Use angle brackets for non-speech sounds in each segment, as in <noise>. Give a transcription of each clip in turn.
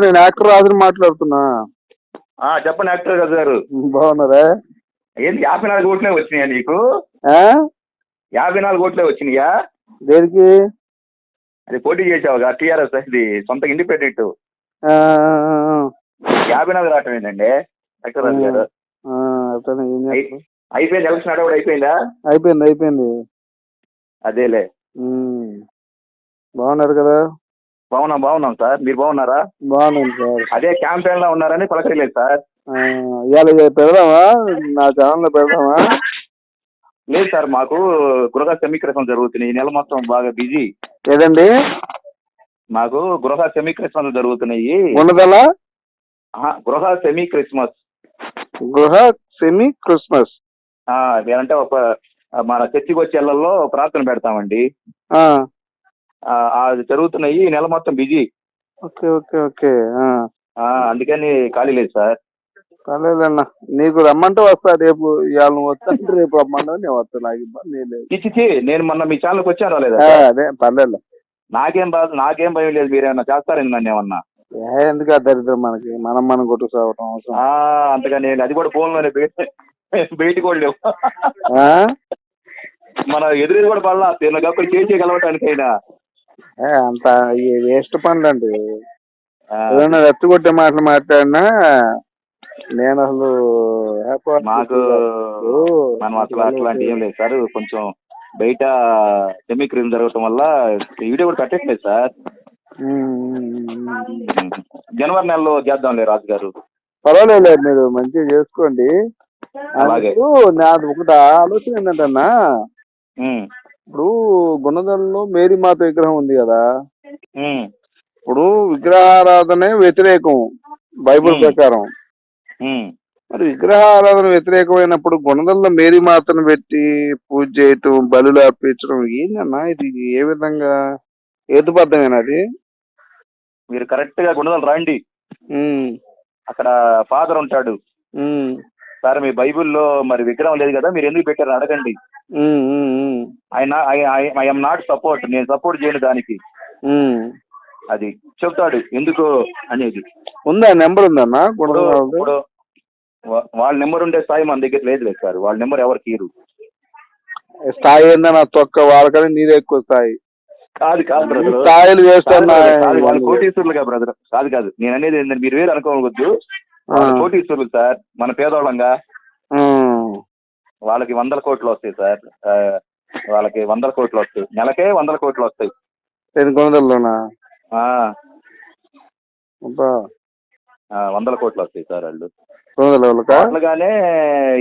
నేను యాక్టర్ రాజుని మాట్లాడుతున్నా. ఆ, చెప్పండి యాక్టర్ గారు గారు. బాగున్నారా? ఏంటి యాభై నాలుగు ఓట్లే వచ్చినాయా నీకు? ఆ? యాభై నాలుగు ఓట్లే వచ్చినాయా? దేనికి? అది పోటీ చేసావుగా టీఆర్ఎస్ ఇది సొంత ఇండిపెండెంట్. ఆ, యాభై నాలుగు రావటం ఏంటండి యాక్టర్ రాజు గారు? అయిపోయింది ఎలక్షన్ అడవుడు అయిపోయిందా? అయిపోయింది అయిపోయింది. అదేలే. బాగున్నారు కదా? బాగున్నాం బాగున్నాం సార్. మీరు బాగున్నారా? బాగున్నాను సార్. అదే క్యాంపెయిన్లో ఉన్నారని పలకలేదు సార్. ఇవాళ పెడదామా? నా ఛానల్లో పెడదామా? లేదు సార్ మాకు గృహ సమీకరణ జరుగుతున్నాయి ఈ నెల మొత్తం బాగా బిజీ. ఏదండి? మాకు గృహ సెమీ క్రిస్మస్ జరుగుతున్నాయి. ఉన్నదలా ఆహా, గృహ సెమీ క్రిస్మస్ గృహ సెమీ క్రిస్మస్ అంటే ఒక మన చర్చికి వచ్చే ఇళ్ళలో ప్రార్థన పెడతామండి. అది జరుగుతున్నాయి. ఈ నెల మొత్తం బిజీ. Okay okay okay. ఆ. ఆ, అందుకని ఖాళీ లేదు సార్. పర్లేదన్న నీకు రమ్మంటే వస్తా. రేపు ఇవాళ నువ్వు వస్తా. అంటే రేపు రమ్మంటావు నేను వస్తా. నాకు ఇబ్బంది లేదు. ఇచ్చిచ్చి నేను మొన్న మీ ఛానల్కి వచ్చాను రాలేదా? అదే పర్లేదు నాకేం బాధ నాకేం భయం లేదు. మీరేమన్నా చేస్తారని నన్ను ఏమన్నా? ఎందుకు ఆ దరిద్రం మనకి? మనం మనం కొట్టు సాగటం అవసరం. ఆ, అంతగా నేను అది కూడా ఫోన్లోనే బయట కూడా లేవు? మన ఎదురు కూడా పడలా. తిన్నగప్పుడు చేసి గెలవటానికైనా ఏ, అంత వేస్ట్ పనులు అండి ఏదైనా రెచ్చగొట్టే మాటలు మాట్లాడినా నేను అసలు మాకు. మనం అసలు అట్లాంటి ఏం లేదు సార్ కొంచెం బయట సెమీ క్రీమ్ జరగటం వల్ల వీడియో కూడా కట్టట్లేదు సార్. జనవరి నెలలో చేద్దాంలే రాజు గారు పర్వాలేదు మీరు మంచిగా చేసుకోండి అలాగే. నాది ఒకటి ఆలోచన ఉమ్, ఇప్పుడు గుణదల్లో మేరీ మాత విగ్రహం ఉంది కదా. ఇప్పుడు విగ్రహారాధనే వ్యతిరేకం బైబిల్. ప్రకారం. మరి విగ్రహారాధన వ్యతిరేకమైనప్పుడు గుణదల్లో మేరీ మాతను పెట్టి పూజ చేయటం బలులు అర్పించడం ఏంటన్నా ఇది ఏ విధంగా? హేతుబద్ధమేనా అది? మీరు కరెక్ట్గా గుణదలు రండి అక్కడ ఫాదర్ ఉంటాడు. సార్ మీ బైబిల్లో మరి విగ్రహం లేదు కదా మీరు ఎందుకు పెట్టారు? అడగండి. ఆయన ఐఎమ్ నాట్ సపోర్ట్ నేను సపోర్ట్ చేయను దానికి. అది చెప్తాడు ఎందుకు అనేది. ఉందా? నెంబర్ ఉందన్నా ఇప్పుడు వాళ్ళ నెంబర్ ఉండే స్థాయి మన దగ్గర లేదు లేదు సార్ వాళ్ళ నెంబర్ ఎవరికి ఇరు స్థాయి ఏందన్నా? తొక్క వాళ్ళకని నీదే ఎక్కువ స్థాయి. కాదు కాదు బ్రదర్ స్థాయిలు చేస్తున్నా వాళ్ళు కోటీశ్వరులుగా బ్రదర్ కాదు కాదు. నేను అనేది మీరు వేరు అనుకోవద్దు. కోటీశ్వరులు సార్ మన పేదవాళ్ళంగా వాళ్ళకి వందల కోట్లు వస్తాయి సార్. వాళ్ళకి వందల కోట్లు వస్తాయి. నెలకే వందల కోట్లు వస్తాయి. వందల కోట్లు వస్తాయి సార్ వాళ్ళు. అట్లాగానే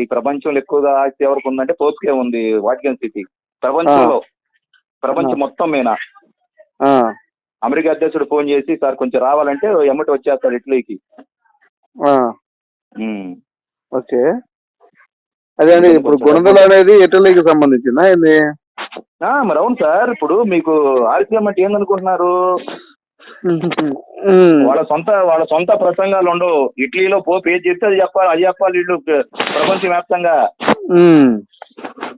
ఈ ప్రపంచంలో ఎక్కువగా ఆస్తి ఎవరికి ఉందంటే పోస్కే ఉంది వాటికన్ సిటీ. ప్రపంచంలో. ప్రపంచం మొత్తం ఆ, అమెరికా అధ్యక్షుడు ఫోన్ చేసి సార్ కొంచెం రావాలంటే ఎమ్మటి వచ్చేస్తాడు ఇటలీకి. ఓకే. అదే అండి ఇప్పుడు గుణదల అనేది ఇటలీకి సంబంధించిందా ఏంది? ఆ, మరి అవును సార్ ఇప్పుడు మీకు ఆర్సీఎం అంటే ఏందనుకుంటున్నారు? <laughs> వాళ్ళ సొంత వాళ్ళ సొంత ప్రసంగాలు ఉండవు. ఇటలీలో పోపు ఏది చెప్తే అది చెప్పాలి అది చెప్పాలి వీళ్ళు ప్రపంచ వ్యాప్తంగా.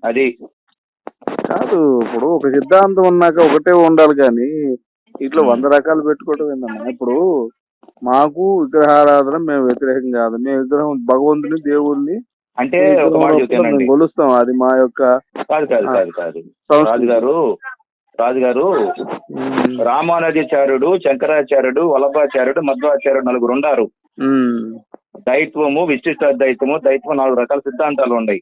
అది. కాదు ఇప్పుడు ఒక సిద్ధాంతం ఉన్నాక ఒకటే ఉండాలి కానీ ఇట్లా వంద రకాలు పెట్టుకోవడం ఏంటన్నా ఇప్పుడు మాకు విగ్రహారాధన మేము వ్యతిరేకం కాదు. మేము విగ్రహం భగవంతుని దేవుణ్ణి అంటే ఒక మాట చెప్తానండి. మేము కొలుస్తాం. అది మా యొక్క కాదు కాదు కాదు కాదు. రాజుగారు రాజుగారు రామానుజాచార్యుడు శంకరాచార్యుడు వల్లభాచార్యుడు మధ్వాచార్యుడు నలుగురు ఉండారు. ఉమ్, దైత్వము విశిష్ట దైత్వము దైత్వం నాలుగు రకాల సిద్ధాంతాలు ఉన్నాయి.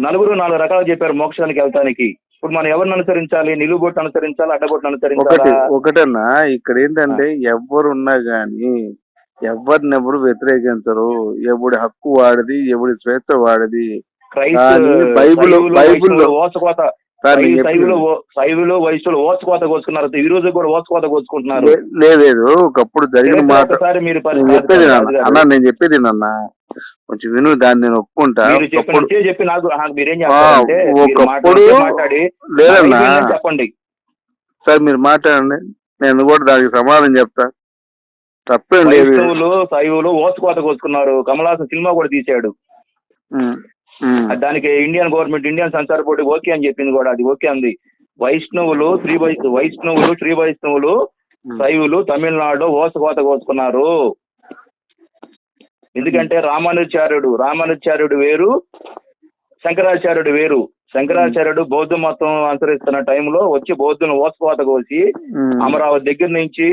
నలుగురు నాలుగు రకాలు చెప్పారు మోక్షానికి వెళ్తానికి. ఇప్పుడు మనం ఎవరిని అనుసరించాలి? నిలువుబొట్టు అనుసరించాలి? అడ్డబొట్టు అనుసరించాలా? ఒకటన్నా ఇక్కడ ఏంటంటే ఎవరున్నా గాని ఎవరిని ఎవరు వ్యతిరేకించరు. ఎవడి హక్కు వాడిది ఎవడి స్వేచ్ఛ వాడిది. బైబిల్- శైవులు, బైబిల్లో- వైష్ణవులు ఓచకోత సార్ నేను శైవులు చెప్పింది- ఓ- శైవులు వైశ్యులు ఓచకోత కోసుకున్నారు. ఈ రోజు కూడా కోసుకుంటున్నారు. లేదు ఒకప్పుడు జరిగిన మాట. మీరు చెప్పేది అన్న నేను చెప్పేది నాన్న. కొంచెం విను దాన్ని నేను ఒప్పుకుంటా. ఒకప్పుడు లేదన్నా. చెప్పండి. సార్ మీరు మాట్లాడండి. నేను కూడా దానికి సమాధానం చెప్తా. తప్పేం లేదు వైష్ణవులు శైవులు ఓచకోత కోసుకున్నారు. కమలాసన్ సినిమా కూడా తీశాడు. ఉమ్, దానికి ఇండియన్ గవర్నమెంట్ ఇండియన్ సంచార బోర్డు ఓకే అని చెప్పింది కూడా. అది ఓకే అంది. వైష్ణవులు శ్రీ వైష్ణవులు శ్రీ వైష్ణవులు శైవులు తమిళనాడు ఓసకోత కోసుకున్నారు. ఎందుకంటే రామానుచార్యుడు రామానుచార్యుడు వేరు శంకరాచార్యుడు వేరు. శంకరాచార్యుడు బౌద్ధ మతం అనుసరిస్తున్న టైంలో వచ్చి బౌద్ధులను ఓసకోత కోసి. అమరావతి దగ్గర నుంచి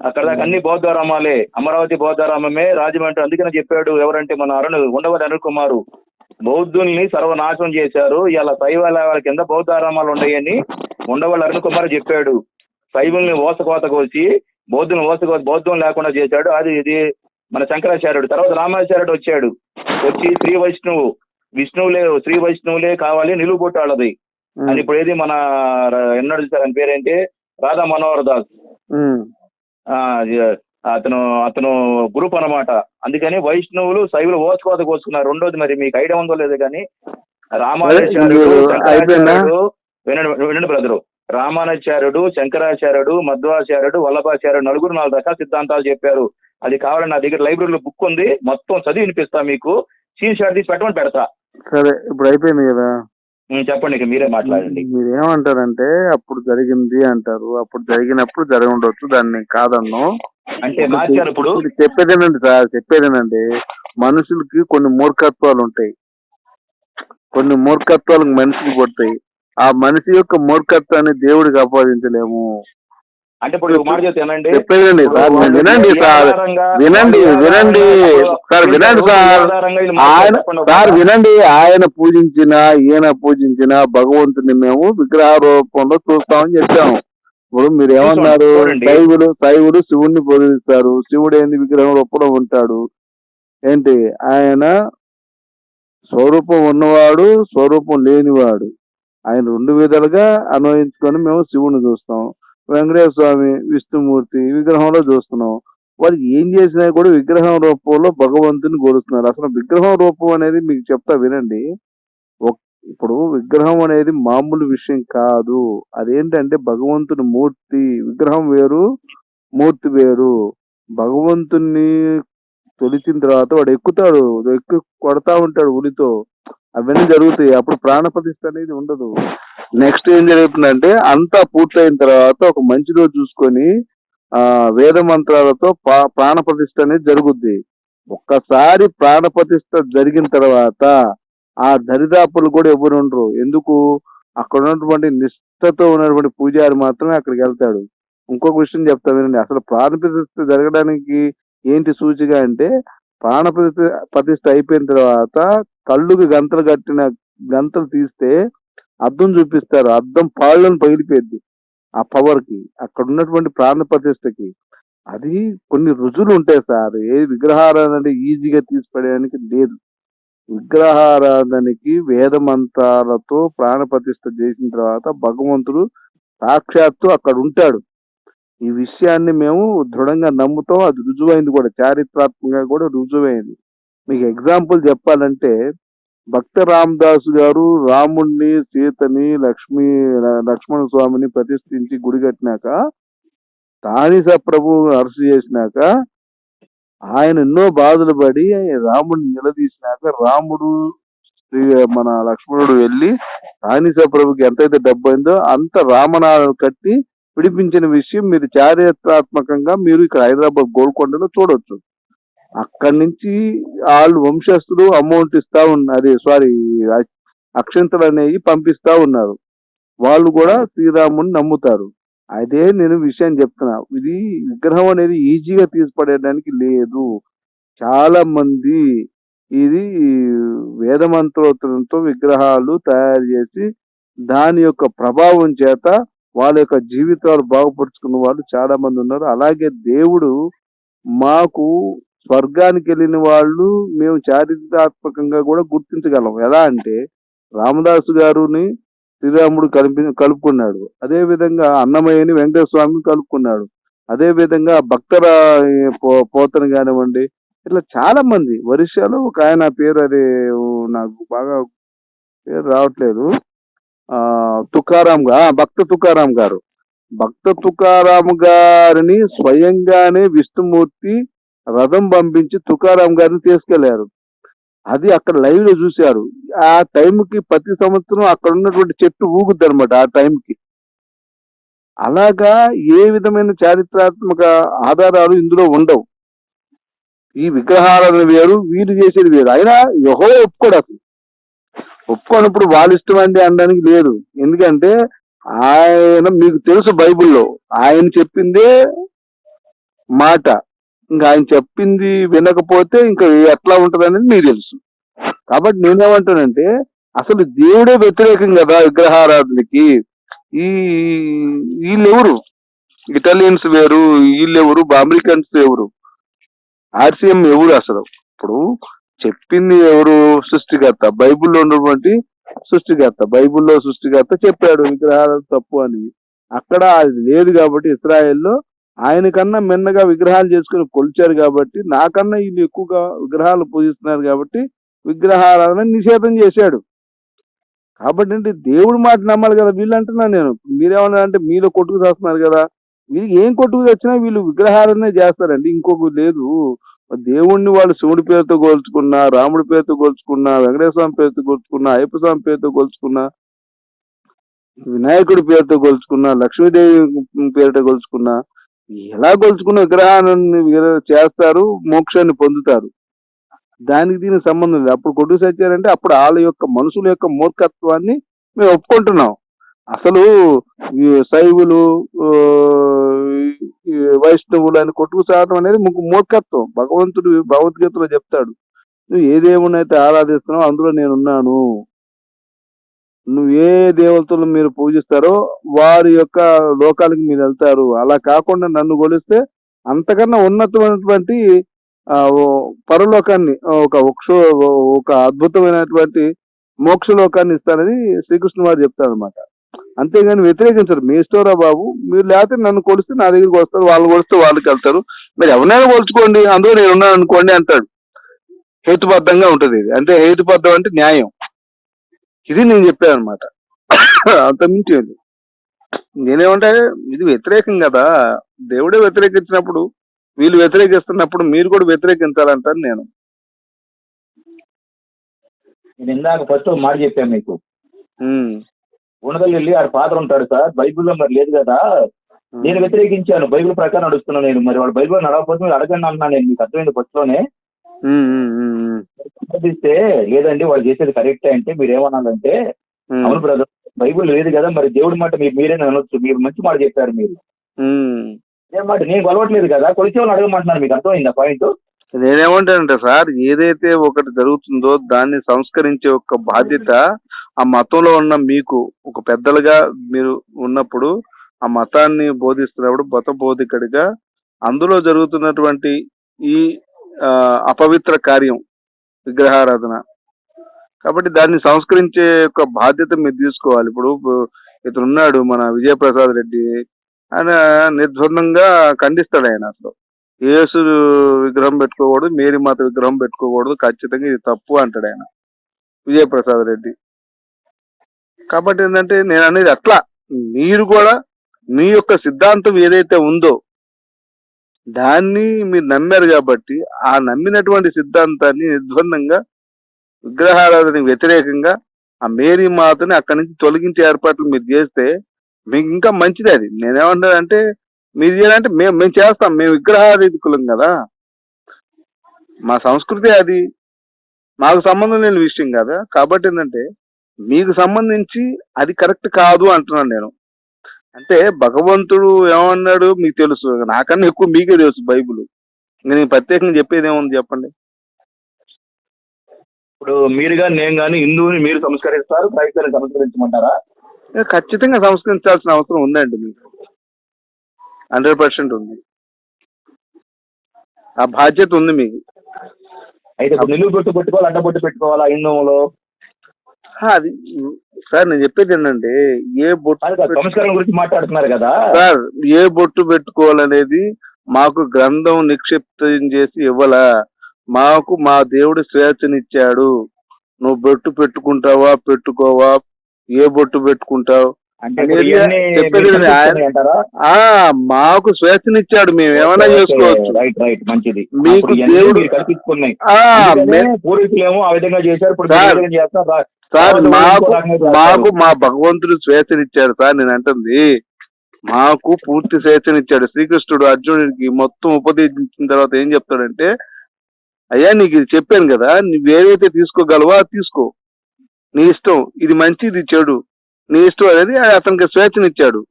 అక్కడ దాకా అన్ని బౌద్ధారామాలే అమరావతి బౌద్ధారామమే రాజమండ్రి అందుకనే చెప్పాడు ఎవరంటే మన అరుణ్ ఉండవల్లి అరుణ్ కుమారు. బౌద్ధుల్ని సర్వనాశనం చేశారు ఇలా శైవాలయాల కింద బౌద్ధారామాలు ఉన్నాయని ఉండవల్లి అరుణ్ కుమార్ చెప్పాడు. శైవుల్ని ఓసకోత కోసి బౌద్ధులను ఓసకోత బౌద్ధం లేకుండా చేశాడు. అది ఇది మన శంకరాచార్యుడు తర్వాత రామాచార్యుడు వచ్చాడు. వచ్చి శ్రీ వైష్ణవు విష్ణువులే శ్రీ వైష్ణవులే కావాలి నిలువు కొట్టాలది. అని ఇప్పుడు ఏది మన ఎన్నడు సార్ అని పేరేంటి? రాధా మనోహర్ దాస్. అతను అతను గ్రూప్ అన్నమాట. అందుకని వైష్ణవులు శైవులు ఓసుకోత కోసుకున్నారు. రెండోది మరి మీకు ఐడియా ఉందో లేదో కానీ వినండి వినండి బ్రదరు. రామానుచార్యుడు శంకరాచార్యుడు మధ్వాచార్యుడు వల్లభాచార్యుడు నలుగురు నాలుగు రకాల సిద్ధాంతాలు చెప్పారు. అది కావాలని నా దగ్గర లైబ్రరీలో బుక్ ఉంది మొత్తం చదివి వినిపిస్తా మీకు. సీన్ షాట్ తీసి పెట్టమని పెడతా. సరే ఇప్పుడు అయిపోయింది కదా? చెప్పండి ఇక మీరే మాట్లాడండి. మీరు ఏమంటారంటే అప్పుడు జరిగింది అంటారు అప్పుడు జరిగినప్పుడు జరిగి ఉండొచ్చు దాన్ని కాదన్ను. అంటే మార్చారు ఇప్పుడు చెప్పేదేనండి సార్ చెప్పేదేనండి. మనుషులకి కొన్ని మూర్ఖత్వాలు ఉంటాయి. కొన్ని మూర్ఖత్వాలు మనిషికి పడతాయి. ఆ మనిషి యొక్క మూర్ఖత్వాన్ని దేవుడికి ఆపాదించలేము. అంటే ఇప్పుడు మాట చెప్పేదండి సార్ వినండి సార్ వినండి వినండి సార్ వినండి సార్. ఆయన సార్ వినండి ఆయన పూజించిన ఈయన పూజించిన భగవంతుని మేము విగ్రహ రూపంలో చూస్తామని చెప్పాము. ఇప్పుడు మీరు ఏమన్నారు. శైవులు శైవులు శివుణ్ణి పూజిస్తారు శివుడు ఏంది విగ్రహం రూపంలో ఉంటాడు? ఏంటి? ఆయన స్వరూపం ఉన్నవాడు స్వరూపం లేనివాడు. ఆయన రెండు విధాలుగా అన్వయించుకొని మేము శివుని చూస్తాం. వెంకటేశ్వర స్వామి విష్ణుమూర్తి విగ్రహంలో చూస్తున్నాం. వారు ఏం చేసినా కూడా విగ్రహం రూపంలో భగవంతుని కొలుస్తున్నారు అసలు విగ్రహం రూపం అనేది మీకు చెప్తా వినండి. ఇప్పుడు విగ్రహం అనేది మామూలు విషయం కాదు. అదేంటంటే భగవంతుని మూర్తి విగ్రహం వేరు మూర్తి వేరు. భగవంతుణ్ణి తొలిచిన తర్వాత వాడు ఎక్కుతాడు ఎక్కు కొడతా ఉంటాడు ఉలితో అవన్నీ జరుగుతాయి. అప్పుడు ప్రాణ ప్రతిష్ట అనేది ఉండదు. నెక్స్ట్ ఏం జరుగుతుందంటే అంతా పూర్తయిన తర్వాత ఒక మంచి రోజు చూసుకొని ఆ వేద మంత్రాలతో పా- ప్రాణ ప్రతిష్ట అనేది జరుగుద్ది. ఒక్కసారి ప్రాణ ప్రతిష్ట జరిగిన తర్వాత ఆ దరిదాపులు కూడా ఎవరు ఉండరు. ఎందుకు? అక్కడ ఉన్నటువంటి నిష్ఠతో ఉన్నటువంటి పూజారి మాత్రమే అక్కడికి వెళ్తాడు. ఇంకొక విషయం చెప్తా వినండి. అసలు ప్రాణ ప్రతిష్ట జరగడానికి ఏంటి సూచిక అంటే ప్రాణ ప్రతిష్ఠ ప్రతిష్ఠ అయిపోయిన తర్వాత కళ్ళుకి గంతలు కట్టిన గంతలు తీస్తే అద్దం చూపిస్తారు. అద్దం పాళ్ళను పగిలిపోయింది ఆ పవర్కి అక్కడ ఉన్నటువంటి ప్రాణ ప్రతిష్టకి అది కొన్ని రుజువులు ఉంటాయి సార్. ఏ విగ్రహారాధన ఈజీగా తీసిపడేయడానికి లేదు. విగ్రహారాధనకి వేదమంత్రాలతో ప్రాణ ప్రతిష్ఠ చేసిన తర్వాత భగవంతుడు సాక్షాత్తు అక్కడ ఉంటాడు. ఈ విషయాన్ని మేము దృఢంగా నమ్ముతాం. అది రుజువైంది కూడా. చారిత్రాత్మకంగా కూడా రుజువైంది. మీకు ఎగ్జాంపుల్ చెప్పాలంటే భక్త రామదాసు గారు రాముణ్ణి సీతని లక్ష్మి లక్ష్మణ స్వామిని ప్రతిష్ఠించి గుడి కట్టినాక తానిస ప్రభు అరెస్ట్ చేసినాక ఆయన ఎన్నో బాధలు పడి రాముడిని నిలదీసినాక రాముడు మన లక్ష్మణుడు వెళ్ళి తానిస ప్రభుకి ఎంతైతే డబ్బు అయిందో అంత రామనాథం కట్టి విడిపించిన విషయం మీరు చారిత్రాత్మకంగా మీరు ఇక్కడ హైదరాబాద్ గోల్కొండలో చూడొచ్చు. అక్కడి నుంచి వాళ్ళు వంశస్థులు అమౌంట్ ఇస్తా ఉన్నారు సారీ అక్షంతలు అనేవి పంపిస్తా ఉన్నారు. వాళ్ళు కూడా శ్రీరాముని నమ్ముతారు. అదే నేను విషయం చెప్తున్నా. ఇది విగ్రహం అనేది ఈజీగా తీసిపడేయడానికి లేదు. చాలా మంది ఇది వేద మంత్రోత్తరంతో విగ్రహాలు తయారు చేసి దాని యొక్క ప్రభావం చేత వాళ్ళ యొక్క జీవితాలు బాగుపరుచుకున్న వాళ్ళు చాలా మంది ఉన్నారు. అలాగే దేవుడు మాకు స్వర్గానికి వెళ్ళిన వాళ్ళు మేము చారిత్రాత్మకంగా కూడా గుర్తించగలం. ఎలా అంటే రామదాసు గారుని శ్రీరాముడు కలిపి కలుపుకున్నాడు. అదే విధంగా అన్నమయ్యని వెంకటస్వామిని స్వామిని కలుపుకున్నాడు. అదే విధంగా భక్తర పో- పోతను కానివ్వండి ఇట్లా చాలా మంది. ఒరిస్సాలో ఒక ఆయన పేరు అది నాకు బాగా పేరు రావట్లేదు. తుకారాం గా భక్త తుకారాం గారు. భక్త తుకారాం గారిని స్వయంగానే విష్ణుమూర్తి రథం పంపించి తుకారాం గారిని తీసుకెళ్ళారు. అది అక్కడ లైవ్లో చూశారు. ఆ టైంకి ప్రతి సంవత్సరం అక్కడ ఉన్నటువంటి చెట్టు ఊగుద్ది అనమాట ఆ టైంకి అలాగా ఏ విధమైన చారిత్రాత్మక ఆధారాలు ఇందులో ఉండవు. ఈ విగ్రహాలను వేరు వీరు చేసేది వేరు. అయినా యహో ఒప్పుకోడు అసలు. ఒప్పుకోనప్పుడు వాళ్ళ ఇష్టం అండి అనడానికి లేదు. ఎందుకంటే ఆయన మీకు తెలుసు బైబిల్లో ఆయన చెప్పిందే మాట. ఇంకా ఆయన చెప్పింది వినకపోతే ఇంకా ఎట్లా ఉంటది అనేది మీకు తెలుసు. కాబట్టి నేనేమంటానంటే అసలు దేవుడే వ్యతిరేకం కదా విగ్రహారాధనకి. ఈ వీళ్ళెవరు? ఇటాలియన్స్ వేరు వీళ్ళెవరు? అమెరికన్స్ ఎవరు ఆర్సీఎం ఎవరు అసలు? ఇప్పుడు చెప్పింది ఎవరు? సృష్టికర్త. బైబిల్లో ఉన్నటువంటి సృష్టికర్త. బైబుల్లో సృష్టికర్త చెప్పాడు విగ్రహాలు తప్పు అని. అక్కడ అది లేదు కాబట్టి ఇస్రాయేల్లో ఆయన కన్నా మిన్నగా విగ్రహాలు చేసుకుని కొలిచారు కాబట్టి నాకన్నా వీళ్ళు ఎక్కువగా విగ్రహాలు పూజిస్తున్నారు కాబట్టి విగ్రహాలను నిషేధం చేశాడు. కాబట్టి అంటే దేవుడి మాట నమ్మాలి కదా. వీళ్ళు అంటున్నా నేను. మీరేమన్నా అంటే మీలో కొట్టుకు చేస్తున్నారు కదా. వీళ్ళు ఏం కొట్టుకు తెచ్చినా వీళ్ళు విగ్రహాలనే చేస్తారండి. ఇంకొక లేదు. దేవుణ్ణి వాళ్ళు శివుడి పేరుతో కోల్చుకున్నా రాముడి పేరుతో కోల్చుకున్నా వెంకటేశ్వర పేరుతో కోల్చుకున్నా అయ్యప్ప స్వామి పేరుతో కోల్చుకున్నా వినాయకుడి పేరుతో కొలుచుకున్నా లక్ష్మీదేవి పేరుతో కొలుచుకున్నా ఎలా కొలుచుకున్న విగ్రహాన్ని చేస్తారు మోక్షాన్ని పొందుతారు. దానికి దీనికి సంబంధం లేదు. అప్పుడు కొట్టు సచ్చారంటే అప్పుడు వాళ్ళ యొక్క మనుషుల యొక్క మూర్ఖత్వాన్ని మేము ఒప్పుకుంటున్నాం. అసలు శైవులు వైష్ణవులు అని కొట్టుకు సాగడం అనేది మూర్ఖత్వం. భగవంతుడు భగవద్గీతలో చెప్తాడు. నువ్వు ఏ దేవునైతే ఆరాధిస్తున్నావు అందులో నేనున్నాను. నువ్వు ఏ దేవతలు మీరు పూజిస్తారో వారి యొక్క లోకాలకి మీరు వెళ్తారు. అలా కాకుండా నన్ను కొలిస్తే అంతకన్నా ఉన్నతమైనటువంటి ఆ, పరలోకాన్ని ఒక వృక్ష ఒక అద్భుతమైనటువంటి మోక్ష లోకాన్ని ఇస్తానని శ్రీకృష్ణ వారు చెప్తారు అనమాట అంతేగాని వ్యతిరేకించరు. మీ ఇష్టంరా బాబు. మీరు లేకపోతే నన్ను కొలిస్తే నా దగ్గరికి వస్తారు. వాళ్ళు కొలిస్తే వాళ్ళకి వెళ్తారు. మీరు ఎవరైనా కొలుచుకోండి. అందులో నేను ఉన్నాను అనుకోండి అంటాడు. హేతుబద్ధంగా ఉంటుంది ఇది. అంటే హేతుబద్ధం అంటే న్యాయం. ఇది నేను చెప్పాను అనమాట అంత మించి ఏంది. నేనేమంటే ఇది వ్యతిరేకం కదా. దేవుడే వ్యతిరేకించినప్పుడు వీళ్ళు వ్యతిరేకిస్తున్నప్పుడు మీరు కూడా వ్యతిరేకించాలంటాను నేను. నేను ఇందాక ఫస్ట్ మాట చెప్పాను మీకు. ఉన్నదలు వెళ్ళి ఆడ ఫాదర్ ఉంటాడు సార్. బైబిల్లో మరి లేదు కదా. నేను వ్యతిరేకించాను. బైబిల్ ప్రకారం నడుస్తున్నాను నేను. మరి వాడు బైబిల్ నడవకపోతే మీరు అడగండి అన్నా నేను. మీకు అర్థమైంది ఫస్ట్లోనే ఉమ్, ఉమ్, ఉమ్, ఉమ్, సమర్థిస్తే లేదండి వాళ్ళు చేసేది కరెక్టే అంటే మీరు ఏమన్నారంటే ఉమ్, అవును బ్రదర్ బైబిల్ లేదు కదా మరి దేవుడి మాట మీరు మీరే అనొచ్చు? మీరు మంచి మాట చెప్పారు మీరు. ఏ మాట? నేను కొలవట్లేదు కదా. కొలిచే వాళ్ళు అడగమంటున్నాను. మీకు అర్థమైందా పాయింట్? నేనేమంటానంటే సార్ ఏదైతే ఒకటి జరుగుతుందో దాన్ని సంస్కరించే ఒక బాధ్యత ఆ మతంలో ఉన్న మీకు ఒక పెద్దలుగా మీరు ఉన్నప్పుడు ఆ మతాన్ని బోధిస్తున్నప్పుడు మత బోధికుడిగా అందులో జరుగుతున్నటువంటి ఈ అపవిత్ర కార్యం విగ్రహారాధన. కాబట్టి దాన్ని సంస్కరించే ఒక బాధ్యత మీరు తీసుకోవాలి. ఇప్పుడు ఇతను ఉన్నాడు మన విజయప్రసాద్ రెడ్డి. ఆయన నిర్ద్వందంగా ఖండిస్తాడు ఆయన అసలు. యేసు విగ్రహం పెట్టుకోకూడదు మేరీ మాత విగ్రహం పెట్టుకోకూడదు ఖచ్చితంగా ఇది తప్పు అంటాడు ఆయన. విజయప్రసాద్ రెడ్డి. కాబట్టి ఏంటంటే నేను అనేది అట్లా. మీరు కూడా మీ యొక్క సిద్ధాంతం ఏదైతే ఉందో దాన్ని మీరు నమ్మారు కాబట్టి ఆ నమ్మినటువంటి సిద్ధాంతాన్ని నిర్బంధంగా విగ్రహారాధనకి వ్యతిరేకంగా ఆ మేరీ మాతని అక్కడి నుంచి తొలగించే ఏర్పాట్లు మీరు చేస్తే మీకు ఇంకా మంచిది అది. నేనేమంటానంటే మీరు చేయాలంటే మేము మేము చేస్తాం. మేము విగ్రహాధికులం కదా. మా సంస్కృతి అది. మాకు సంబంధం లేని విషయం కదా. కాబట్టి ఏంటంటే మీకు సంబంధించి అది కరెక్ట్ కాదు అంటున్నాను నేను. అంటే భగవంతుడు ఏమన్నాడు మీకు తెలుసు. నాకన్నా ఎక్కువ మీకే తెలుసు బైబిల్. నేను ప్రత్యేకంగా చెప్పేది ఏముంది చెప్పండి? ఇప్పుడు మీరు కానీ నేను కానీ హిందువుని మీరు సంస్కరిస్తారు క్రైస్తవుని సంస్కరించమంటారా? ఖచ్చితంగా సంస్కరించాల్సిన అవసరం ఉందండి మీకు. హండ్రెడ్ పర్సెంట్ ఉంది. ఆ బాధ్యత ఉంది మీకు అయితే ఇప్పుడు నిలువు బొట్టు పెట్టుకోవాలి పెట్టుకోవాలా హిందువులో అది సార్ నేను చెప్పేది ఏంటంటే ఏ బొట్టు గురించి మాట్లాడుతున్నారు కదా? సార్ ఏ బొట్టు పెట్టుకోవాలనేది మాకు గ్రంథం నిక్షిప్తం చేసి ఇవ్వలా? మాకు మా దేవుడు స్వేచ్ఛనిచ్చాడు. నువ్వు బొట్టు పెట్టుకుంటావా పెట్టుకోవా? ఏ బొట్టు పెట్టుకుంటావు? అంటే మాకు స్వేచ్ఛనిచ్చాడు మేము ఏమైనా చేసుకోవచ్చు. రైట్ రైట్ మంచిది. మీకు దేవుడు- కల్పించుకున్నాయి ఆ, అందుకనే మే- పూర్వీకులేమో ఆ విధంగా చేశారు ఇప్పుడు సార్, చేస్తారు మాకు. మాకు మా భగవంతుడు స్వేచ్ఛనిచ్చాడు సార్ నేను అంటుంది. మాకు పూర్తి స్వేచ్ఛనిచ్చాడు శ్రీకృష్ణుడు అర్జునుడికి మొత్తం ఉపదేశించిన తర్వాత ఏం చెప్తాడంటే అయ్యా నీకు ఇది చెప్పాను కదా నువ్వు ఏదైతే తీసుకోగలవో అది తీసుకో. నీ ఇష్టం ఇది మంచి ఇది చెడు. నీ ఇష్టం అనేది అతనికి స్వేచ్ఛనిచ్చాడు.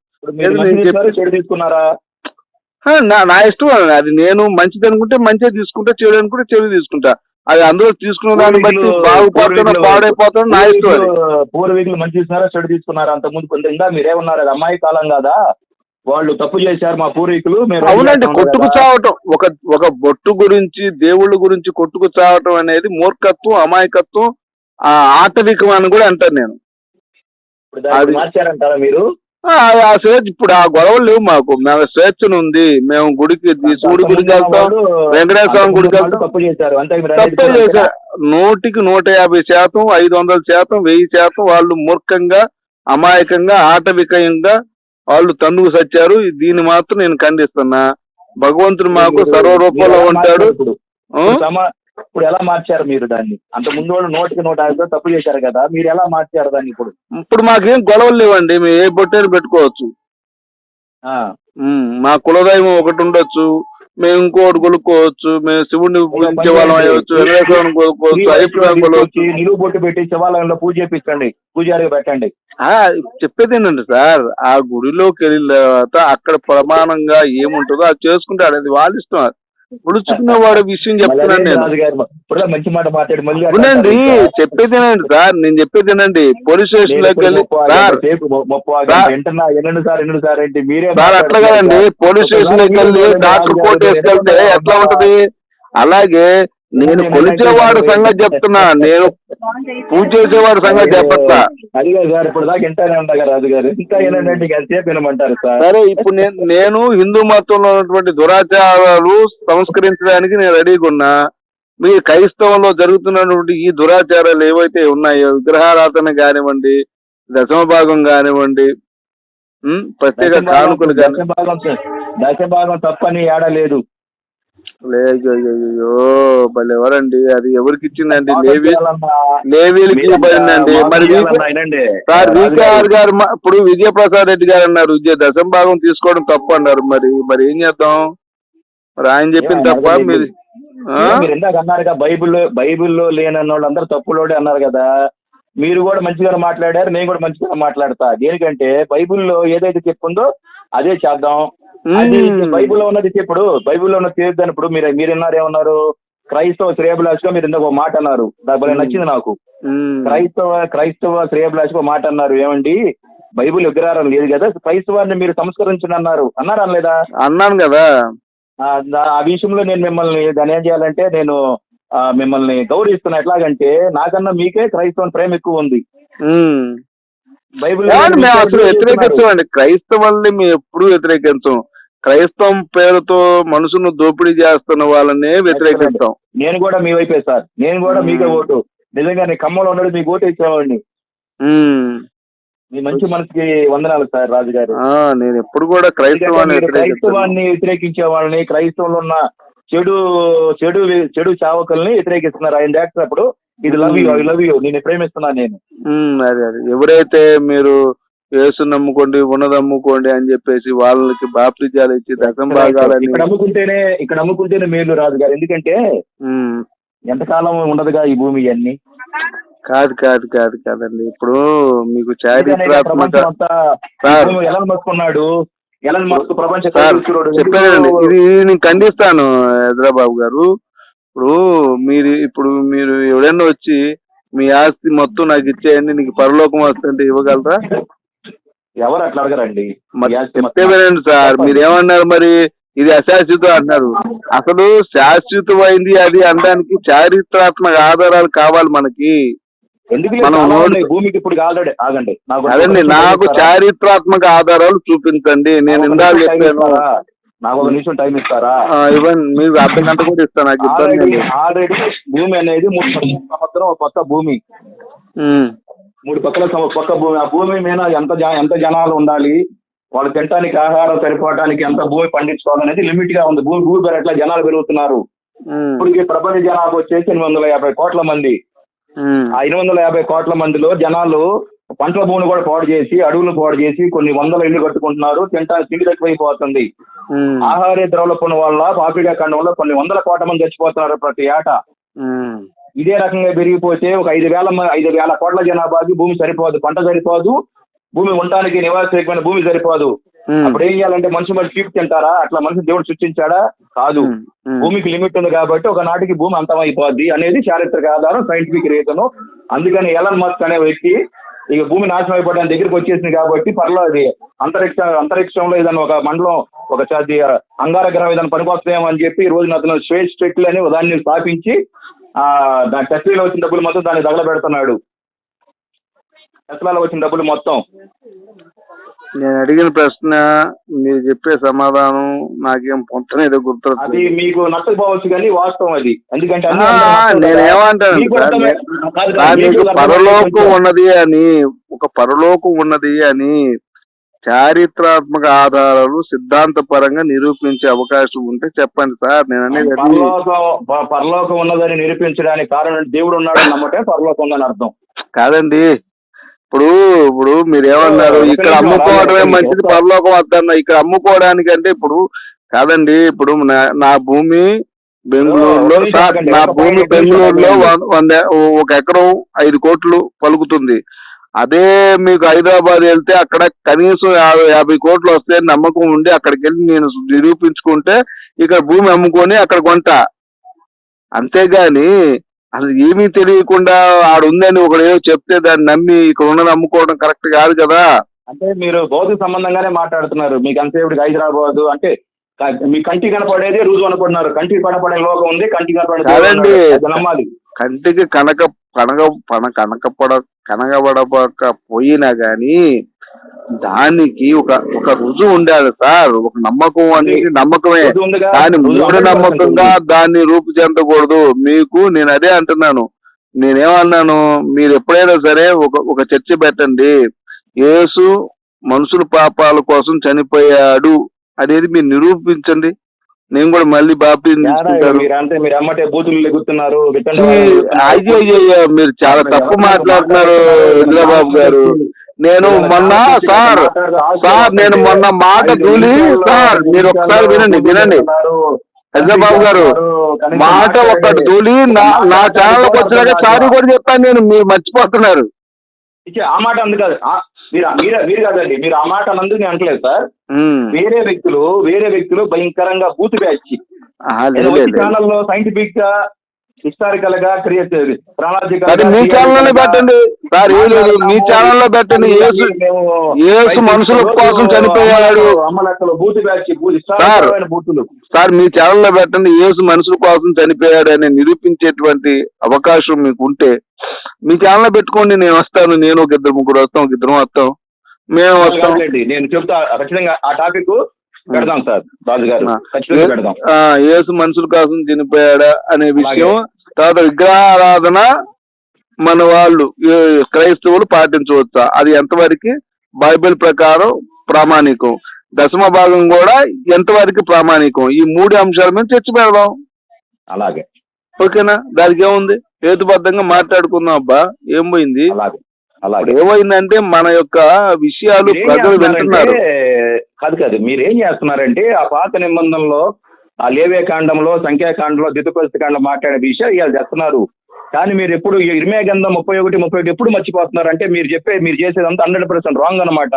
తీసుకున్నారా, నా నా ఇష్టం అది. నేను మంచిది అనుకుంటే మంచిగా తీసుకుంటా చెడు అనుకుంటే చెడు తీసుకుంటా. అది అందులో తీసుకున్న దాన్ని బట్టి బాగుపడుతున్నా పూర్వీకులు- పాడైపోతాను నా ఇష్టం అది. పూర్వీకులు- మంచి తీసుకున్నారా చెడు తీసుకున్నారా? అంత ముందు కొంత ఇందా మీరేమన్నారు? అది అమ్మాయి కాలం కాదా? వాళ్ళు తప్పు చేశారు మా పూర్వీకులు అవునండి కొట్టుకు. చావటం. ఒక ఒక బొట్టు గురించి దేవుళ్ళ గురించి కొట్టుకు చావటం అనేది మూర్ఖత్వం అమాయకత్వం ఆ ఆటవికం అని కూడా అంటాను నేను. మార్చారంటారా మీరు? ఆ, స్వేచ్ఛ ఇప్పుడు ఆ గొడవలు లేవు మాకు. మేము స్వేచ్ఛను ఉంది మేము గుడికి శివుడి గుడికి వెళ్తాం వెంకటేశ్వర స్వామి గుడికి వెళ్తాం తప్పు చేశారు. నూటికి నూట యాభై శాతం ఐదు వందల శాతం వెయ్యి శాతం వాళ్ళు మూర్ఖంగా అమాయకంగా ఆటవికంగా వాళ్ళు తన్నుకు సచ్చారు. దీన్ని మాత్రం నేను ఖండిస్తున్నా. భగవంతుడు మాకు సర్వరూపంలో ఉంటాడు. ఇప్పుడు? ఎలా మార్చారు మీరు దాన్ని? అంత ముందు వాళ్ళు నూటికి నూట తప్పు చేశారు కదా మీరు ఎలా మార్చారు దాన్ని ఇప్పుడు? ఇప్పుడు మాకేం గొడవలు లేవండి మేము ఏ బొట్టేరు పెట్టుకోవచ్చు. ఆ, ఉమ్, మా కులదైవం ఒకటి ఉండొచ్చు మేము ఇంకోటి కొనుక్కోవచ్చు మేము శివుడిని పూజించే వాళ్ళం అయ్యవచ్చు వెంకటేశ్వరుని కొనుక్కోవచ్చు మీ అయ్యప్ప వయసులో కొనుక్కోవచ్చు నిలువు బొట్టు పెట్టి శివాలయంలో పూజ చేపించండి పూజారిగా పెట్టండి. ఆ, చెప్పేది ఏంటండి సార్ ఆ గుడిలోకి వెళ్ళిన తర్వాత అక్కడ ప్రమాణంగా ఏముంటుందో అది చేసుకుంటాడు అది వాళ్ళ ఇష్టం. పుడుచుకునే వాడు విషయం చెప్తున్నాను నేను. మళ్ళీ మాట మాట్లాడి మళ్ళీ సార్ నేను చెప్పేది ఏనండి పోలీస్ స్టేషన్లోకి వెళ్ళి సార్ సార్. ఎన్నెండు సార్ ఎన్నెండు సార్ ఏంటి మీరే సార్ అట్లా కదండి. పోలీస్ స్టేషన్లోకి వెళ్ళి డాక్టర్ కోర్టు వేసుకెళ్తే ఎట్లా ఉంటది? అలాగే నేను కొలిచేవాడు సంగతి చెప్తున్నా. నేను <laughs> పూజ చేసేవాడు సంగతి చెప్పట్లా అది కాదు సార్ ఇప్పుడు దాకా కదా రాజు గారు. ఇంకా ఏంటంటే వినమంటారు సార్? సరే ఇప్పుడు నేను నేను హిందూ మతంలో ఉన్నటువంటి దురాచారాలు సంస్కరించడానికి నేను రెడీగా ఉన్నా. మీ క్రైస్తవంలో జరుగుతున్నటువంటి ఈ దురాచారాలు ఏవైతే ఉన్నాయో విగ్రహారాధన కానివ్వండి దశమ భాగం కానివ్వండి ప్రత్యేక కానుకలు కాని దశ భాగం తప్పని ఏడ లేదు లేదు. అయ్యో భలే ఎవరండి అది ఎవరికి ఇచ్చిందండి? లేవి లేవీలకి ఇవ్వబడిందండి. మరి. సార్ వికేఆర్ గారు, ఇప్పుడు విజయప్రసాద్ రెడ్డి గారు అన్నారు. విజయ దశం భాగం తీసుకోవడం తప్పు అన్నారు. మరి మరి ఏం చేద్దాం? మరి ఆయన చెప్పింది తప్ప మీరు ఇందాక అన్నారుగా బైబిల్లో బైబిల్లో లేనన్న వాళ్ళు అందరూ తప్పులోడే అన్నారు కదా. మీరు కూడా మంచిగా మాట్లాడారు నేను కూడా మంచిగా మాట్లాడతా. దేనికంటే బైబిల్లో ఏదైతే చెప్పుందో అదే చేద్దాం. బైబిల్లో ఉన్నది ఇప్పుడు బైబిల్లో ఉన్నది తీర్దాని ఇప్పుడు మీరు మీరు విన్నారు ఏమన్నారు? క్రైస్తవ శ్రేయభిలాషగా మీరు ఇందాక ఒక మాట అన్నారు? మ్మ్. నచ్చింది నాకు. క్రైస్తవ క్రైస్తవ శ్రేయభిలాషగా ఒక మాట అన్నారు. ఏమండి? బైబిల్ విగ్రహారం లేదు కదా. క్రైస్తవాన్ని మీరు సంస్కరించండి అన్నారు. అన్నారా అనలేదా? అన్నాను కదా. ఆ, విషయంలో నేను మిమ్మల్ని దాన్ని ఏం చేయాలంటే నేను మిమ్మల్ని గౌరవిస్తున్నా. ఎట్లాగంటే నాకన్నా మీకే క్రైస్తవం ప్రేమ ఎక్కువ ఉంది. బైబిల్ అసలు వ్యతిరేకించమండి. క్రైస్తవుల్ని మేము ఎప్పుడు వ్యతిరేకించం. క్రైస్తవం పేరుతో మనసును దోపిడీ చేస్తున్న వాళ్ళనే వ్యతిరేకిస్తాం. నేను కూడా మీ వైపే సార్. నేను కూడా. మీకే ఓటు. నిజంగా నీ ఖమ్మంలో ఉన్నాడు మీకు ఓటు ఇచ్చేవాడిని. మీ మంచి మనసుకి వందనాలు సార్ రాజు గారు నేను ఎప్పుడు కూడా క్రైస్తవాన్ని క్రైస్తవాన్ని వ్యతిరేకించే వాళ్ళని క్రైస్తవంలో ఉన్న చెడు చెడు చెడు చావకుల్ని వ్యతిరేకిస్తున్నారు. ఆయన చేస్తున్నప్పుడు ఇది love you I love you నేను ప్రేమిస్తున్నాను నేను. అదే అదే. ఎవరైతే మీరు యేసు నమ్ముకోండి ఉన్నది అమ్ముకోండి అని చెప్పేసి వాళ్ళకి బాప్తిజాలు ఇచ్చి దశం భాగాలని ఇక్కడ అమ్ముకుంటేనే ఇక్కడ అమ్ముకుంటేనే మేలు రాజు గారు. ఎందుకంటే ఎంతకాలం ఉండదుగా ఈ భూమి ఇవన్నీ? కాదు కాదు కాదు కాదండి. ఇప్పుడు మీకు చారిత్రాత్మక ప్రపంచ కైలాసుకున్నాడు. చెప్పానండి. ఇది నేను ఖండిస్తాను హైదరాబాబు గారు. ఇప్పుడు మీరు ఇప్పుడు మీరు ఎవరైనా వచ్చి మీ ఆస్తి మొత్తం నాకు ఇచ్చేయండి నీకు పరలోకం వస్తుంటే ఇవ్వగలరా? ఎవరు అట్లా అడగరండి? మరి సార్ మీరు ఏమన్నారు మరి? ఇది అశాశ్వతం అన్నారు. అసలు శాశ్వతమైంది అది అనడానికి చారిత్రాత్మక ఆధారాలు కావాలి మనకి. భూమికి ఇప్పుడు ఆల్రెడీ ఆగండి. అదండి నాకు చారిత్రాత్మక ఆధారాలు చూపించండి. నేను ఇందాక చెప్పాను. నాకు ఒక నిమిషం టైం ఇస్తారా? ఇవ్వండి. మీకు అర్ధ గంట కూడా ఇస్తాను నాకు ఆల్రెడీ భూమి అనేది మూడు సంవత్సరం పక్క భూమి. మూడు పక్కల పక్క భూమి ఆ భూమి మీద ఎంత ఎంత జనాలు ఉండాలి వాళ్ళు తినడానికి ఆహారం సరిపోవడానికి ఎంత భూమి పండించుకోవాలనేది లిమిట్గా ఉంది. భూమి భూమి పెరట్ల జనాలు పెరుగుతున్నారు? ఇప్పటికి ప్రపంచ జనాభా వచ్చేసి ఎనిమిది వందల యాభై కోట్ల మంది. ఆ ఎనిమిది వందల యాభై కోట్ల మందిలో జనాలు పంటల భూమిని కూడా పాడు చేసి అడవులను పాడు చేసి కొన్ని వందల ఇల్లు కట్టుకుంటున్నారు. తింటానికి తిండి తక్కువైపోతుంది. ఆహార ద్రవలపన వల్ల ఖండం వల్ల కొన్ని వందల కోట్ల మంది చచ్చిపోతున్నారు ప్రతి ఏటా. ఇదే రకంగా పెరిగిపోతే ఒక ఐదు వేల ఐదు వేల కోట్ల జనాభాకి భూమి సరిపోదు పంట సరిపోదు భూమి ఉండటానికి నివాసయోగ్యమైన భూమి సరిపోదు. అప్పుడు ఏం చేయాలంటే మనిషి మరి చీప్ తింటారా? అట్లా మనిషి దేవుడు సృష్టించాడా? కాదు. భూమికి లిమిట్ ఉంది కాబట్టి ఒక నాటికి భూమి అంతమైపోద్ది అనేది చారిత్రక ఆధారం సైంటిఫిక్ రీజన్. అందుకని ఎలన్ మస్క్ అనే వ్యక్తి ఇక భూమి నాశనం అయిపోవడానికి దగ్గరికి వచ్చేసింది కాబట్టి పర్లో అది. అంతరిక్ష అంతరిక్షంలో ఏదైనా ఒక మండలం ఒక చది అంగారగ్రహం ఏదైనా పనికొస్తాయేమో అని చెప్పి ఈ రోజున అతను స్పేస్ స్టెట్లు అని దాన్ని స్థాపించి దాని టెస్ట్లో వచ్చిన డబ్బులు మొత్తం దాన్ని తగలబెడుతున్నాడు. టెస్లాలో వచ్చిన డబ్బులు మొత్తం. నేను అడిగిన ప్రశ్న మీరు చెప్పే సమాధానం నాకేం పొంతనేదో అది గుర్తు మీకు నచ్చకపోవచ్చు కానీ వాస్తవం అది. ఎందుకంటే అన్ని ఆ, అందరూ నేను ఏమంటాను మీకు సార్, అర్థమే- నేను- కాదు కాదు, ఆ, మీకు నీకు అర్థమే- పరలోకం ఉన్నది అని ఒక పరలోకం ఉన్నది అని చారిత్రాత్మక ఆధారాలు సిద్ధాంత పరంగా నిరూపించే అవకాశం ఉంటే చెప్పండి సార్. నేను అనేది పరలోకం ఉన్నదని నిరూపించడానికి కారణం దేవుడు ఉన్నాడని నమ్మటే పరలోకం ఉందని అర్థం. కాదండి. ఇప్పుడు ఇప్పుడు మీరు ఏమన్నారు ఇక్కడ అమ్ముకోవడమే మంచిది పరలోకం వద్దన్న. ఇక్కడ అమ్ముకోవడానికి అంటే ఇప్పుడు కాదండి ఇప్పుడు నా- భూమి బెంగళూరులో సార్, నా భూమి బెంగళూరులో వంద ఒక ఎకరం ఐదు కోట్లు పలుకుతుంది. అదే మీకు హైదరాబాద్ వెళ్తే అక్కడ కనీసం యాభై యాభై కోట్లు వస్తాయని నమ్మకం ఉండి అక్కడికి వెళ్ళి నేను నిరూపించుకుంటే ఇక్కడ భూమి అమ్ముకొని అక్కడ కొంటా. అంతేగాని అసలు ఏమీ తెలియకుండా ఆడుందని ఒకడు ఏదో చెప్తే దాన్ని నమ్మి ఇక్కడ ఉన్నది అమ్ముకోవడం కరెక్ట్ కాదు కదా. అంటే మీరు భౌతిక సంబంధంగానే మాట్లాడుతున్నారు. మీకు అంతసేపటికి హైదరాబాద్ అంటే మీ కంటి కనపడేది రుజువు అనుకుంటున్నారు కంటికి కనపడే లోకం ఉంది కంటికి కనపడే నమ్మాలి. కంటికి కనక కనక పన కనకపడ కనగబడక పోయినా గాని దానికి ఒక ఒక రుజువు ఉండాలి సార్. ఒక నమ్మకం అనేది నమ్మకమే. రుజువు మూఢ 100% నమ్మకంగా. దాన్ని రూపు చెందకూడదు మీకు నేను అదే అంటున్నాను. నేనేమన్నాను? మీరు ఎప్పుడైనా సరే ఒక ఒక చర్చ పెట్టండి. యేసు మనుషుల పాపాల కోసం చనిపోయాడు అనేది మీరు నిరూపించండి. నేను కూడా మళ్ళీ ఏడా మీరు అంటే మీరు అమ్మటే బూతులు లెగుతున్నారు రిటర్న్ అయ్యో అయ్యో మీరు చాలా తప్పు మాట్లాడుతున్నారు ఇంద్రబాబు గారు. నేను మొన్న సార్ సార్ నేను మొన్న మాట తూలి సార్ మీరు ఒకసారి వినండి వినండి. చంద్రబాబు గారు మాట ఒక్కటి తూలి నా నా ఛానల్కి వచ్చినాక సారీ కూడా చెప్పాను నేను మీరు మర్చిపోతున్నారు. ఆ మాట అందు కాదు ఆ, మీరు మీరు మీరు కాదండి. మీరు ఆ మాట అన్నందుకు నేను అంటలేదు సార్. వేరే వ్యక్తులు వేరే వ్యక్తులు భయంకరంగా బూతు బ్యాచ్. ఛానల్లో సైంటిఫిక్గా హిస్టారికల్గా క్రియేట్ మీ ఛానల్లోనే పెట్టండి. సార్ ఏం లేదు మీ ఛానల్లో పెట్టండి. యేసు యేసు మనుషుల కోసం చనిపోయాడు. అమ్మలెక్కలు బూతు బ్యాచ్ సార్. బూతులు. సార్ మీ ఛానల్లో పెట్టండి. యేసు మనుషుల కోసం చనిపోయాడు అని నిరూపించేటువంటి అవకాశం మీకు ఉంటే మీ ఛానల్లో పెట్టుకోండి నేను వస్తాను. నేను ఒక ఇద్దరు ముగ్గురు వస్తాం ఒక ఇద్దరు వస్తాం. మేము వస్తాం. నేను చెప్తా ఖచ్చితంగా ఆ టాపిక్ పెడదాం సార్ యేసు మనుషుల కోసం చనిపోయాడా అనే విషయం తర్వాత విగ్రహారాధన మన వాళ్ళు క్రైస్తవులు పాటించవచ్చా? అది ఎంతవరకు బైబిల్ ప్రకారం ప్రామాణికం? దశమ భాగం కూడా ఎంతవరకు ప్రామాణికం? ఈ మూడు అంశాల మీద చర్చ పెడదాం. అలాగే. ఓకేనా? దానికి ఏముంది? హేతుబద్ధంగా మాట్లాడుకుందాం అబ్బా. ఏం పోయింది? అలాగే ఏమైందంటే మన యొక్క విషయాలు ప్రజలు వింటున్నారు. కాదు కాదు. మీరేం చేస్తున్నారంటే ఆ పాత నిబంధనలో ఆ లేవే కాండంలో సంఖ్యాకాండంలో దితుపరిస్థితి కాండం మాట్లాడే విషయాలు ఇవాళ చేస్తున్నారు. కానీ మీరు ఎప్పుడు ఇరిమే గంధం ముప్పై ఒకటి ముప్పై ఒకటి ఎప్పుడు మర్చిపోతున్నారు? అంటే మీరు చెప్పే మీరు చేసేదంతా హండ్రెడ్ పర్సెంట్ రాంగ్ అనమాట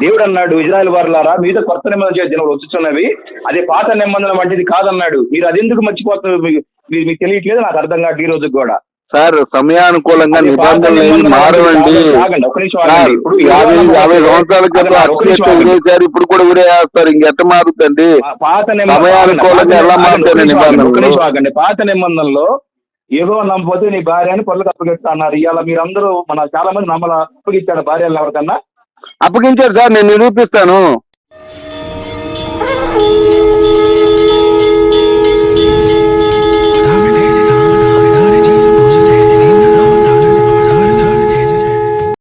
దేవుడు అన్నాడు ఇజ్రాయల్ వారులారా మీతో కొత్త నిబంధన చేసే దినాలు వచ్చుచున్నవి. అదే పాత నిబంధన వంటిది కాదన్నాడు. మీరు అది ఎందుకు మర్చిపోతున్నారు? మీకు మీరు- మీకు తెలియట్లేదు నాకు అర్థం కాదు ఈ రోజుకి కూడా. సార్ సమయానుకూలంగా నిబంధనలు మారవండి. ఇప్పుడు యాభై సంవత్సరాల క్రితం ఇప్పుడు కూడా ఉరేస్తారు ఇంకెట్ట మారుతండి పాత సమయానుకూలంగా ఎలా మారుతాయి నిబంధనలు? పాత నిబంధనలో ఏదో నమ్మపోతే నీ భార్య అని పనులకు అప్పగిస్తా అన్నారు. ఇవాళ మీరందరూ మన చాలా మంది నమ్మల అప్పగిచ్చాడు భార్యలు ఎవరికన్నా? అప్పగించారు సార్ నేను నిరూపిస్తాను.